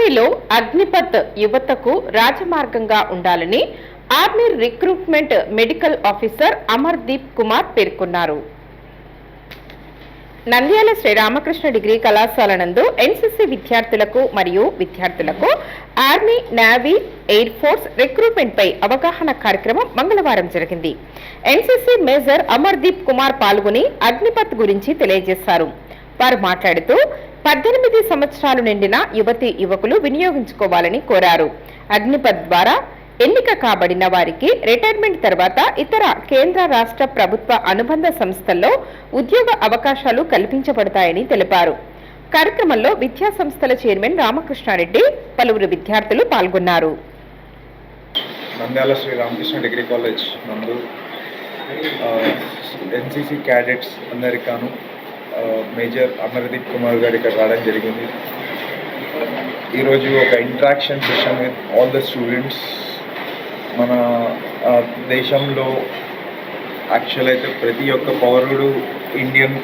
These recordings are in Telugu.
ఆర్మీలో అగ్నిపత్ యువతకు రాజమార్గంగా ఉండాలని army recruitment medical officer Amardeep Kumar పేర్కొన్నారు. నంద్యాల శ్రీరామకృష్ణ డిగ్రీ కళాశాల నందు ఎన్సీసీ విద్యార్థులకు మరియు విద్యార్థులకు army navy air force recruitment పై అవగాహన కార్యక్రమం మంగళవారం జరిగింది. ఎన్సీసీ మేజర్ అమర్దీప్ కుమార్ పాల్గొని అగ్నిపత్ గురించి తెలియజేశారు. వారు మాట్లాడుతూ పద్దెనిమిది సంవత్సరాలు నిండిన యువతి యువకులు వినియోగించుకోవాలని కోరారు. అగ్నిపత్ ద్వారా ఎన్నిక కాబడిన వారికి రిటైర్మెంట్ తర్వాత ఇతర కేంద్ర రాష్ట్ర ప్రభుత్వ అనుబంధ సంస్థల్లో ఉద్యోగ అవకాశాలు కల్పించబడతాయని తెలిపారు. కార్యక్రమంలో విద్యా సంస్థల చైర్మన్ రామకృష్ణారెడ్డి పలువురు విద్యార్థులు పాల్గొన్నారు. నంద్యాల శ్రీ రామకృష్ణ డిగ్రీ కాలేజ్ నందు ఎన్సీసీ క్యాడెట్స్ అందరికాను మేజర్ అమర్దీప్ కుమార్ గారు ఇక్కడ రావడం జరిగింది. ఈరోజు ఒక interaction session with all the students. మన దేశంలో యాక్చువల్ అయితే ప్రతి ఒక్క పౌరుడు ఇండియన్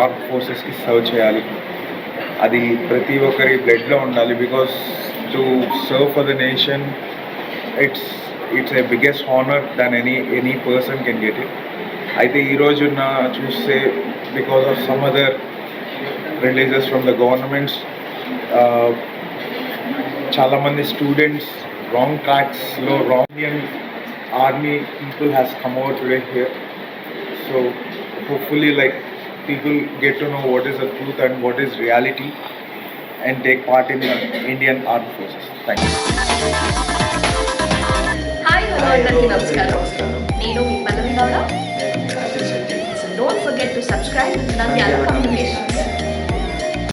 ఆర్మ్ ఫోర్సెస్కి సర్వ్ చేయాలి. అది ప్రతి ఒక్కరి బ్లడ్లో ఉండాలి because to serve for the nation it's it's a biggest honour than any any person can get it. అయితే ఈ రోజున చూస్తే because of some other releases from the governments చాలామంది students wrong ట్రాక్స్లో wrong Indian army people has come out today here so hopefully like people get to know what is the truth and what is reality and take part in Indian arm forces thank you hi hello అందరికీ నమస్కారం to subscribe the other Communication.